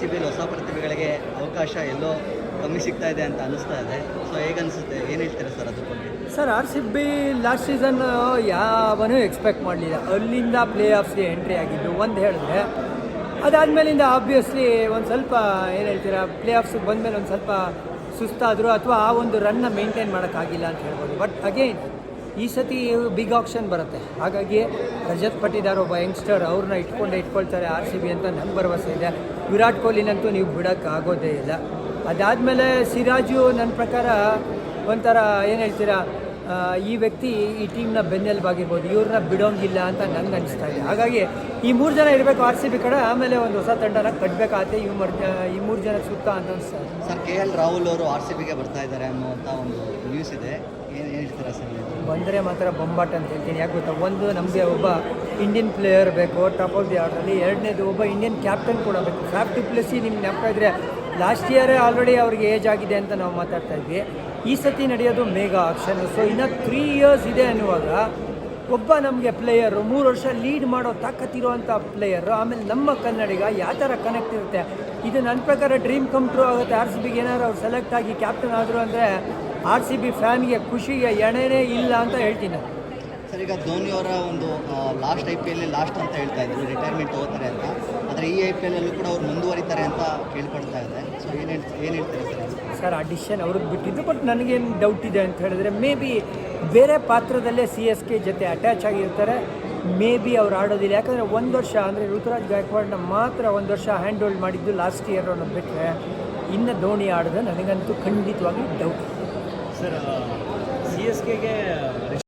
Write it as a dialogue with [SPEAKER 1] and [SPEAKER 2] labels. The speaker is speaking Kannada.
[SPEAKER 1] ಸಿ ಬಿಲ್ ಹೊಸ ಪ್ರತಿಭೆಗಳಿಗೆ ಅವಕಾಶ ಎಲ್ಲೋ ಕಮ್ಮಿ ಸಿಗ್ತಾ ಇದೆ ಅಂತ ಅನಿಸ್ತಾ ಇದೆ. ಸೊ ಹೇಗನ್ಸುತ್ತೆ ಏನು ಹೇಳ್ತೀರಾ ಸರ್ ಅದು
[SPEAKER 2] sir, R C B last season ಯಾವನೂ expect ಮಾಡಲಿಲ್ಲ. ಅಲ್ಲಿಂದ ಪ್ಲೇ ಆಫ್ಸ್ಗೆ ಎಂಟ್ರಿ ಆಗಿದ್ದು ಒಂದು ಹೇಳಿದ್ರೆ, ಅದಾದಮೇಲಿಂದ ಆಬ್ವಿಯಸ್ಲಿ ಒಂದು ಸ್ವಲ್ಪ, ಏನು ಹೇಳ್ತೀರಾ ಪ್ಲೇ ಆಫ್ಸ್ಗೆ ಬಂದಮೇಲೆ ಒಂದು ಸ್ವಲ್ಪ ಸುಸ್ತಾದರು ಅಥವಾ ಆ ಒಂದು ರನ್ನ ಮೇಂಟೈನ್ ಮಾಡೋಕ್ಕಾಗಿಲ್ಲ ಅಂತ ಹೇಳ್ಬೋದು. ಬಟ್ ಅಗೈನ್ ಈ ಸತಿ ಬಿಗ್ ಆಪ್ಷನ್ ಬರುತ್ತೆ. ಹಾಗಾಗಿ ರಜತ್ ಪಟ್ಟಿದಾರ್ ಒಬ್ಬ ಯಂಗ್ಸ್ಟರ್ ಅವ್ರನ್ನ ಇಟ್ಕೊಂಡೇ ಇಟ್ಕೊಳ್ತಾರೆ ಆರ್ ಸಿ ಬಿ ಅಂತ ನನ್ನ ಭರವಸೆ ಇದೆ. ವಿರಾಟ್ ಕೊಹ್ಲಿನಂತೂ ನೀವು ಬಿಡೋಕ್ಕಾಗೋದೇ ಇಲ್ಲ. ಅದಾದಮೇಲೆ ಸಿರಾಜು ನನ್ನ ಪ್ರಕಾರ ಒಂಥರ ಏನು ಹೇಳ್ತೀರಾ ಈ ವ್ಯಕ್ತಿ ಈ ಟೀಮ್ನ ಬೆನ್ನೆಲುಬಾಗಿರ್ಬೋದು ಇವ್ರನ್ನ ಬಿಡೋಂಗಿಲ್ಲ ಅಂತ ನಂಗೆ ಅನಿಸ್ತಾ ಇದೆ. ಹಾಗಾಗಿ ಈ ಮೂರು ಜನ ಇರಬೇಕು ಆರ್ ಸಿ ಬಿ ಕಡೆ ಆಮೇಲೆ ಒಂದು ಹೊಸ ತಂಡನ ಕಟ್ಟಬೇಕಾಗತ್ತೆ ಈ ಮರ್ ಈ ಮೂರು ಜನ ಸುತ್ತ ಅಂತ ಅನಿಸ್ತಾ ಇದೆ.
[SPEAKER 1] ಸರ್ ಕೆ ಎಲ್ ರಾಹುಲ್ ಅವರು ಆರ್ ಸಿ ಬಿಗೆ ಬರ್ತಾ ಇದ್ದಾರೆ ಅನ್ನುವಂಥ ಒಂದು ನ್ಯೂಸ್ ಇದೆ. ಏನು ಹೇಳ್ತೀರಾ ಸರ್?
[SPEAKER 2] ಬಂದರೆ ಮಾತ್ರ ಬೊಂಬಾಟ್ ಅಂತ ಹೇಳ್ತೀನಿ. ಯಾಕೆ ಗೊತ್ತಾ? ಒಂದು ನಮಗೆ ಒಬ್ಬ ಇಂಡಿಯನ್ ಪ್ಲೇಯರ್ ಬೇಕು ಟಾಪ್ ಆಫ್ ದಿ ಆರ್ಡ್ರಲ್ಲಿ ಎರಡನೇದು ಒಬ್ಬ ಇಂಡಿಯನ್ ಕ್ಯಾಪ್ಟನ್ ಕೂಡ ಬೇಕು. ಕ್ಯಾಪ್ಟನ್ ಟು ಪ್ಲಸ್ಸಿ ನಿಮ್ಗೆ ನೆನಪ ಇದ್ರೆ ಲಾಸ್ಟ್ ಇಯರೇ ಆಲ್ರೆಡಿ ಅವ್ರಿಗೆ ಏಜ್ ಆಗಿದೆ ಅಂತ ನಾವು ಮಾತಾಡ್ತಾ ಇದ್ವಿ. ಈ ಸತಿ ನಡೆಯೋದು ಮೇಗಾ ಆಕ್ಷನ್ ಸೊ ಇನ್ನು ತ್ರೀ ಇಯರ್ಸ್ ಇದೆ ಅನ್ನುವಾಗ ಒಬ್ಬ ನಮಗೆ ಪ್ಲೇಯರು ಮೂರು ವರ್ಷ ಲೀಡ್ ಮಾಡೋ ತಾಕತ್ತಿರುವಂಥ ಪ್ಲೇಯರು ಆಮೇಲೆ ನಮ್ಮ ಕನ್ನಡಿಗ ಯಾವ ಥರ ಕನೆಕ್ಟ್ ಇರುತ್ತೆ? ಇದು ನನ್ನ ಪ್ರಕಾರ ಡ್ರೀಮ್ ಕಮ್ ಟ್ರೂ ಆಗುತ್ತೆ. ಆರ್ ಸಿ ಬಿಗೆ ಏನಾದ್ರು ಅವ್ರು ಸೆಲೆಕ್ಟ್ ಆಗಿ ಕ್ಯಾಪ್ಟನ್ ಆದರು ಅಂದರೆ ಆರ್ ಸಿ ಬಿ ಫ್ಯಾನ್ಗೆ ಖುಷಿಗೆ ಎಣೆನೇ ಇಲ್ಲ ಅಂತ ಹೇಳ್ತೀನಿ.
[SPEAKER 1] ಸರ್, ಈಗ ಧೋನಿ ಅವರ ಒಂದು last I P L last ಅಂತ ಹೇಳ್ತಾ ಇದ್ರು. ರಿಟೈರ್ಮೆಂಟ್ ತಗೋತಾರೆ ಅಂತ. ಆದರೆ ಈ ಐ ಪಿ ಎಲ್ ಅಲ್ಲೂ ಕೂಡ ಅವ್ರು ಮುಂದುವರಿತಾರೆ ಅಂತ ಕೇಳ್ಕೊಳ್ತಾ ಇದೆ. ಸೊ ಏನು ಏನು ಹೇಳ್ತಾರೆ ಸರ್
[SPEAKER 2] ಸರ್ ಆ ಡಿಸಿಷನ್ ಅವ್ರಿಗೆ ಬಿಟ್ಟಿದ್ದು ಬಟ್ ನನಗೇನು ಡೌಟ್ ಇದೆ ಅಂತ ಹೇಳಿದ್ರೆ ಮೇ ಬಿ ಬೇರೆ ಪಾತ್ರದಲ್ಲೇ ಸಿ ಎಸ್ ಕೆ ಜೊತೆ ಅಟ್ಯಾಚ್ ಆಗಿರ್ತಾರೆ. ಮೇ ಬಿ ಅವ್ರು ಆಡೋದಿಲ್ಲ. ಯಾಕಂದರೆ ಒಂದು ವರ್ಷ ಅಂದರೆ ಋತುರಾಜ್ ಗಾಯಕ್ವಾಡ್ನ ಮಾತ್ರ ಒಂದು ವರ್ಷ ಹ್ಯಾಂಡ್ ಹೋಲ್ಡ್ ಮಾಡಿದ್ದು ಲಾಸ್ಟ್ ಇಯರ್ ಅನ್ನೋದು ಬಿಟ್ಟರೆ ಇನ್ನು ಧೋನಿ ಆಡಿದ್ರೆ ನನಗಂತೂ ಖಂಡಿತವಾಗಿ ಡೌಟ್
[SPEAKER 3] ಸರ್ ಸಿ ಎಸ್ ಕೆಗೆ